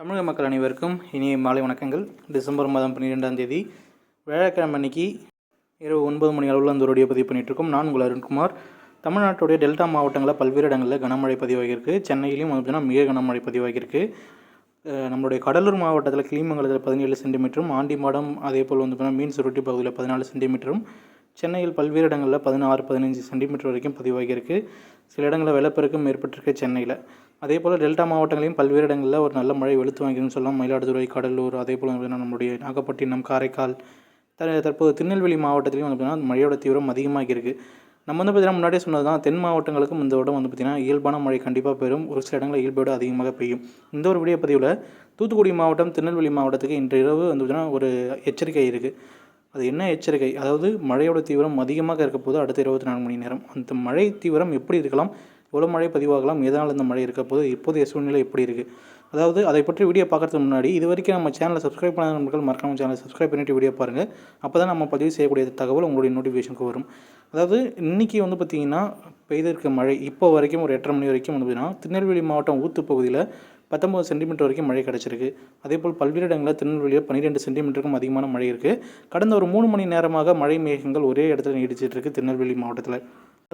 தமிழக மக்கள் அனைவருக்கும் இனிய மாலை வணக்கங்கள். டிசம்பர் மாதம் பன்னிரெண்டாம் தேதி வியாழக்கிழமை அன்னைக்கு இரவு ஒன்பது மணி அளவில் அந்த வீடியோ பதிவு பண்ணிகிட்ருக்கோம் நான் உங்கள் அருண்குமார். தமிழ்நாட்டுடைய டெல்டா மாவட்டங்களில் பல்வேறு இடங்களில் கனமழை பதிவாகியிருக்கு. சென்னையிலையும் வந்து பார்த்தீங்கன்னா மிக கனமழை பதிவாகியிருக்கு. நம்மளுடைய கடலூர் மாவட்டத்தில் கிளிமங்கலத்தில் பதினேழு சென்டிமீட்டரும் ஆண்டிமாடம் அதே போல் வந்து பார்த்தீங்கன்னா மீன் சுருட்டி பகுதியில் பதினாலு சென்டிமீட்டரும் சென்னையில் பல்வேறு இடங்களில் பதினாறு பதினஞ்சு சென்டிமீட்டர் வரைக்கும் பதிவாகியிருக்கு. சில இடங்களில் வெள்ளப்பெருக்கும் ஏற்பட்டிருக்கு சென்னையில். அதே போல் டெல்டா மாவட்டங்களையும் பல்வேறு இடங்களில் ஒரு நல்ல மழை வெளுத்து வாங்கிருன்னு சொல்லலாம். மயிலாடுதுறை கடலூர் அதே போல் நம்முடைய நாகப்பட்டினம் காரைக்கால் த தற்போது திருநெல்வேலி மாவட்டத்திலையும் வந்து பார்த்திங்கன்னா மழையோட தீவிரம் அதிகமாக இருக்குது நம்ம வந்து பார்த்தீங்கன்னா முன்னாடியே சொன்னது தான் தென் மாவட்டங்களுக்கும் இந்த இடம் வந்து பார்த்திங்கன்னா இயல்பான மழை கண்டிப்பாக பெறும். ஒரு சில இடங்களில் இயல்போடு அதிகமாக பெய்யும். இந்த ஒரு விடிய பதிவில் தூத்துக்குடி மாவட்டம் திருநெல்வேலி மாவட்டத்துக்கு இன்று இரவு வந்து பார்த்திங்கன்னா ஒரு எச்சரிக்கை இருக்குது அது என்ன எச்சரிக்கை? அதாவது மழையோட தீவிரம் அதிகமாக இருக்க போது அடுத்த இருபத்தி நாலு மணி நேரம் அந்த மழை தீவிரம் எப்படி இருக்கலாம்? எவ்வளோ மழை பதிவாகலாம் எதனால் இந்த மழை இருக்க போது இப்போதைய சூழ்நிலை எப்படி இருக்குது அதாவது அதை பற்றி வீடியோ பார்க்கறதுக்கு முன்னாடி இது வரைக்கும் நம்ம சேனலை சப்ஸ்கிரைப் பண்ணாத நண்பர்கள் மறக்காம சேனலை சப்ஸ்கிரைப் பண்ணிட்டு வீடியோ பாருங்கள் அப்போ தான் நம்ம பதிவு செய்யக்கூடிய தகவல் உங்களுடைய நோட்டிஃபிகேஷனுக்கு வரும். அதாவது இன்றைக்கி வந்து பார்த்திங்கன்னா பெய்திருக்க மழை இப்போ வரைக்கும் ஒரு எட்டரை மணி வரைக்கும் வந்து பார்த்திங்கன்னா திருநெல்வேலி மாவட்டம் ஊத்து பகுதியில் பத்தொம்பது சென்டிமீட்டர் வரைக்கும் மழை கிடச்சிருக்கு. அதே போல் பல்வேறு இடங்களில் திருநெல்வேலியில் பன்னிரெண்டு சென்டிமீட்டருக்கும் அதிகமான மழை இருக்குது கடந்த ஒரு மூணு மணி நேரமாக மழை மேகங்கள் ஒரே இடத்துல நீடிச்சிட்டுருக்கு திருநெல்வேலி மாவட்டத்தில்.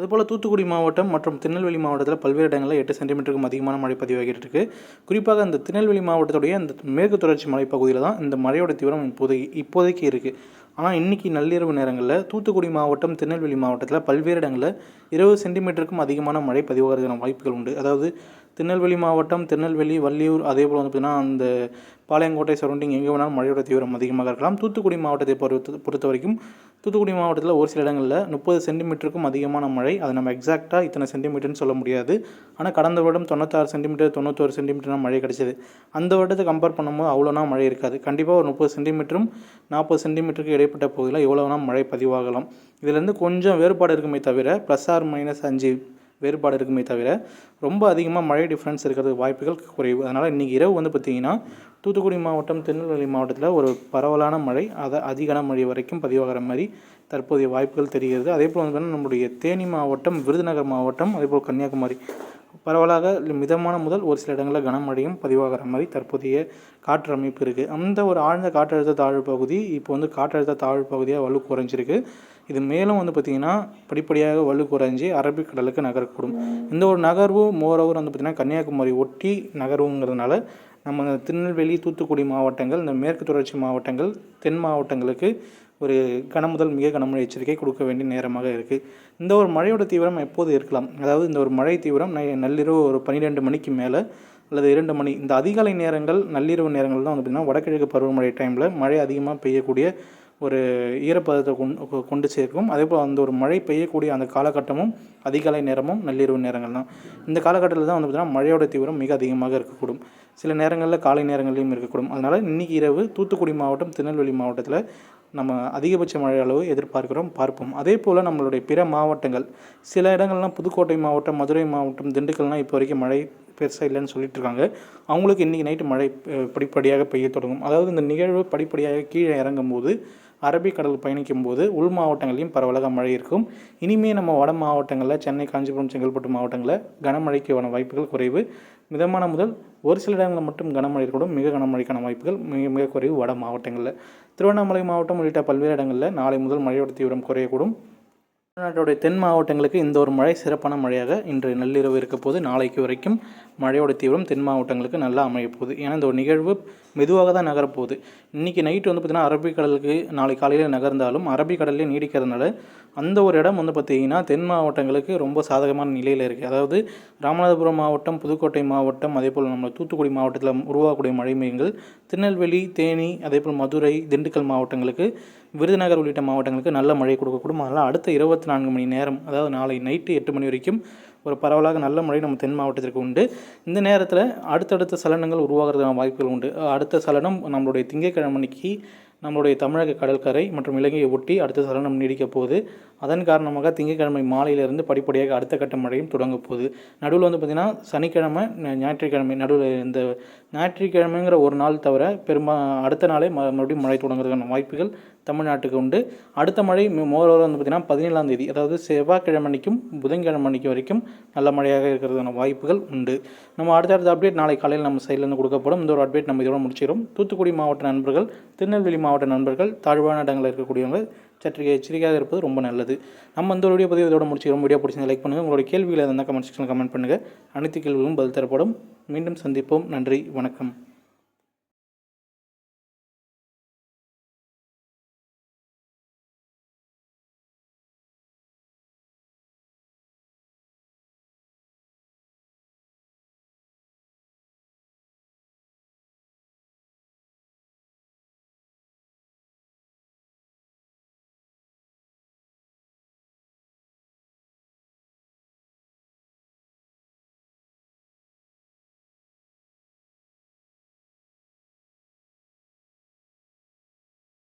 அதுபோல் தூத்துக்குடி மாவட்டம் மற்றும் திருநெல்வேலி மாவட்டத்தில் பல்வேறு இடங்களில் எட்டு சென்டிமீட்டருக்கும் அதிகமான மழை பதிவாகிட்டு இருக்கு. குறிப்பாக இந்த திருநெல்வேலி மாவட்டத்துடைய இந்த மேற்கு தொடர்ச்சி மலைப்பகுதியில் தான் இந்த மழையோட தீவிரம் இப்போதைக்கு இப்போதைக்கு இருக்குது ஆனால் இன்றைக்கி நள்ளிரவு நேரங்களில் தூத்துக்குடி மாவட்டம் திருநெல்வேலி மாவட்டத்தில் பல்வேறு இடங்களில் இருபது சென்டிமீட்டருக்கும் அதிகமான மழை பதிவாகிறதுக்கான வாய்ப்புகள் உண்டு. அதாவது திருநெல்வேலி மாவட்டம் திருநெல்வேலி வள்ளியூர் அதே போல் வந்து பார்த்திங்கன்னா அந்த பாளையங்கோட்டை சரௌண்டிங் எங்கே வேணாலும் மழையோட தீவிரம் அதிகமாக இருக்கலாம். தூத்துக்குடி மாவட்டத்தை பொறுத்த பொறுத்த வரைக்கும் தூத்துக்குடி மாவட்டத்தில் ஒரு சில இடங்களில் முப்பது சென்டிமீட்டருக்கும் அதிகமான மழை. அது நம்ம எக்ஸாக்டாக இத்தனை சென்டிமீட்டர்னு சொல்ல முடியாது. ஆனால் கடந்த வருடம் தொண்ணூத்தாறு சென்டிமீட்டர் தொண்ணூத்தோரு சென்டிமீட்டர் மழை கிடச்சிது. அந்த வருடத்தை கம்பேர் பண்ணும்போது அவ்வளோனா மழை இருக்காது. கண்டிப்பாக ஒரு முப்பது சென்டிமீட்டரும் நாற்பது சென்டிமீட்டருக்கு இடைப்பட்ட பகுதியில் எவ்வளோனா மழை பதிவாகலாம். இதுலேருந்து கொஞ்சம் வேறுபாடு இருக்குமே தவிர ப்ளஸ் ஆர் மைனஸ் அஞ்சு வேறுபாடு இருக்குமே தவிர ரொம்ப அதிகமாக மழை டிஃப்ரென்ஸ் இருக்கிறது வாய்ப்புகள் குறைவு. அதனால் இன்றைக்கி இரவு வந்து பார்த்திங்கன்னா தூத்துக்குடி மாவட்டம் திருநெல்வேலி மாவட்டத்தில் ஒரு பரவலான மழை அதை அதிகன மழை வரைக்கும் பதிவாகிற மாதிரி தற்போதைய வாய்ப்புகள் தெரிகிறது. அதே போல் வந்து பார்த்தீங்கன்னா நம்முடைய தேனி மாவட்டம் விருதுநகர் மாவட்டம் அதே போல் கன்னியாகுமரி பரவலாக மிதமான முதல் ஒரு சில இடங்களில் கனமழையும் பதிவாகிற மாதிரி தற்போதைய காற்று அமைப்பு இருக்குது அந்த ஒரு ஆழ்ந்த காற்றழுத்த தாழ்வு பகுதி இப்போ வந்து காற்றழுத்த தாழ்வு பகுதியாக வலு குறைஞ்சிருக்கு. இது மேலும் வந்து பார்த்திங்கன்னா படிப்படியாக வலு குறைஞ்சி அரபிக்கடலுக்கு நகரக்கூடும். இந்த ஒரு நகர்வு மோரோவர் வந்து பார்த்திங்கன்னா கன்னியாகுமரி ஒட்டி நகர்வுங்கிறதுனால நம்ம இந்த திருநெல்வேலி தூத்துக்குடி மாவட்டங்கள் இந்த மேற்கு தொடர்ச்சி மாவட்டங்கள் தென் மாவட்டங்களுக்கு ஒரு கனமுதல் மிக கனமழை எச்சரிக்கை கொடுக்க வேண்டிய நேரமாக இருக்குது இந்த ஒரு மழையோட தீவிரம் எப்போது இருக்கலாம்? அதாவது இந்த ஒரு மழை தீவிரம் நை நள்ளிரவு ஒரு பன்னிரெண்டு மணிக்கு மேலே அல்லது இரண்டு மணி இந்த அதிகாலை நேரங்கள் நள்ளிரவு நேரங்கள் தான் வந்து பார்த்திங்கன்னா வடகிழக்கு பருவமழை டைமில் மழை அதிகமாக பெய்யக்கூடிய ஒரு ஈரப்பதத்தை கொண்டு கொண்டு சேர்க்கும். அதே போல் அந்த ஒரு மழை பெய்யக்கூடிய அந்த காலகட்டமும் அதிகாலை நேரமும் நள்ளிரவு நேரங்கள் தான். இந்த காலகட்டத்தில் தான் வந்து பார்த்திங்கன்னா மழையோட தீவிரம் மிக அதிகமாக இருக்கக்கூடும். சில நேரங்களில் காலை நேரங்களிலும் இருக்கக்கூடும். அதனால் இன்றைக்கி இரவு தூத்துக்குடி மாவட்டம் திருநெல்வேலி மாவட்டத்தில் நம்ம அதிகபட்ச மழை அளவு எதிர்பார்க்கிறோம் பார்ப்போம். அதே போல் நம்மளுடைய பிற மாவட்டங்கள் சில இடங்கள்லாம் புதுக்கோட்டை மாவட்டம் மதுரை மாவட்டம் திண்டுக்கல்னால் இப்போ வரைக்கும் மழை பெருசாக இல்லைன்னு சொல்லிட்டு இருக்காங்க. அவங்களுக்கு இன்றைக்கி நைட்டு மழை படிப்படியாக பெய்ய தொடங்கும். அதாவது இந்த நிகழ்வு படிப்படியாக கீழே இறங்கும் போது அரபிக்கடல் பயணிக்கும் போது உள் மாவட்டங்களையும் பரவலாக மழை இருக்கும். இனிமேல் நம்ம வட மாவட்டங்களில் சென்னை காஞ்சிபுரம் செங்கல்பட்டு மாவட்டங்களில் கனமழைக்கான வாய்ப்புகள் குறைவு. மிதமான முதல் ஒரு சில இடங்களில் மட்டும் கனமழை இருக்கக்கூடும். மிக கனமழைக்கான வாய்ப்புகள் மிக மிக குறைவு வட மாவட்டங்களில். திருவண்ணாமலை மாவட்டம் உள்ளிட்ட பல்வேறு இடங்களில் நாளை முதல் மழையோட தீவிரம் குறையக்கூடும். தமிழ்நாட்டுடைய தென் மாவட்டங்களுக்கு இந்த ஒரு மழை சிறப்பான மழையாக இன்று நள்ளிரவு இருக்க போது நாளைக்கு வரைக்கும் மழையோட தீவிரம் தென் மாவட்டங்களுக்கு நல்லா அமையப்போகுது ஏன்னா இந்த ஒரு நிகழ்வு மெதுவாக தான் நகரப்போகுது இன்றைக்கி நைட்டு வந்து பார்த்திங்கன்னா அரபிக்கடலுக்கு நாளை காலையில் நகர்ந்தாலும் அரபிக்கடல்லே நீடிக்கிறதுனால அந்த ஒரு இடம் வந்து பார்த்திங்கன்னா தென் மாவட்டங்களுக்கு ரொம்ப சாதகமான நிலையில் இருக்குது அதாவது ராமநாதபுரம் மாவட்டம் புதுக்கோட்டை மாவட்டம் அதே போல் நம்ம தூத்துக்குடி மாவட்டத்தில் உருவாகக்கூடிய மழை மேகங்கள் திருநெல்வேலி தேனி அதே போல் மதுரை திண்டுக்கல் மாவட்டங்களுக்கு விருதுநகர் உள்ளிட்ட மாவட்டங்களுக்கு நல்ல மழை கொடுக்கக்கூடும். அதனால் அடுத்த இருபத்தி நான்கு மணி நேரம் அதாவது நாளை நைட்டு எட்டு மணி வரைக்கும் ஒரு பரவலாக நல்ல மழை நம்ம தென் மாவட்டத்திற்கு உண்டு. இந்த நேரத்தில் அடுத்தடுத்த சலனங்கள் உருவாகிறதுக்கான வாய்ப்புகள் உண்டு. அடுத்த சலனம் நம்மளுடைய திங்கக்கிழமைக்கு நம்மளுடைய தமிழக கடற்கரை மற்றும் இலங்கையை ஒட்டி அடுத்த சலனம் நீடிக்கப் போகுது. அதன் காரணமாக திங்கட்கிழமை மாலையிலிருந்து படிப்படியாக அடுத்த கட்ட மழையும் தொடங்க போகுது. நடுவில் வந்து பார்த்திங்கன்னா சனிக்கிழமை ஞாயிற்றுக்கிழமை நடுவில் இந்த ஞாயிற்றுக்கிழமைங்கிற ஒரு நாள் தவிர பெரும்பா அடுத்த நாளே ம மறுபடியும் மழை தொடங்குறதுக்கான வாய்ப்புகள் தமிழ்நாட்டுக்கு உண்டு. அடுத்த மழை மோரோவர் வந்து பார்த்திங்கன்னா பதினேழாம் தேதி அதாவது செவ்வாய்க்கிழமை அன்னைக்கும் புதன்கிழமை அன்னைக்கு வரைக்கும் நல்ல மழையாக இருக்கிறதுக்கான வாய்ப்புகள் உண்டு. நம்ம அடுத்தடுத்த அப்டேட் நாளை காலையில் நம்ம சைட்லேருந்து கொடுக்கப்படும் இந்த ஒரு அப்டேட் நம்ம இதோட முடிச்சிடும் தூத்துக்குடி மாவட்ட நண்பர்கள் திருநெல்வேலி மாவட்ட நண்பர்கள் தாழ்வான இடங்களில் இருக்கக்கூடியவங்க சற்று எச்சரிக்கையாக இருப்பது ரொம்ப நல்லது. நம்ம இந்த வீடியோ பதிவு இதோட முடிச்சிக்கிறோம் வீடியோ பிடிச்சிருந்தா லைக் பண்ணுங்கள் உங்களுடைய கேள்விகளை இருந்தால் கமெண்ட் செக்ஷனில் கமெண்ட் பண்ணுங்கள் அனைத்து கேள்விகளும் பதில் தரப்படும். மீண்டும் சந்திப்போம். நன்றி. வணக்கம்.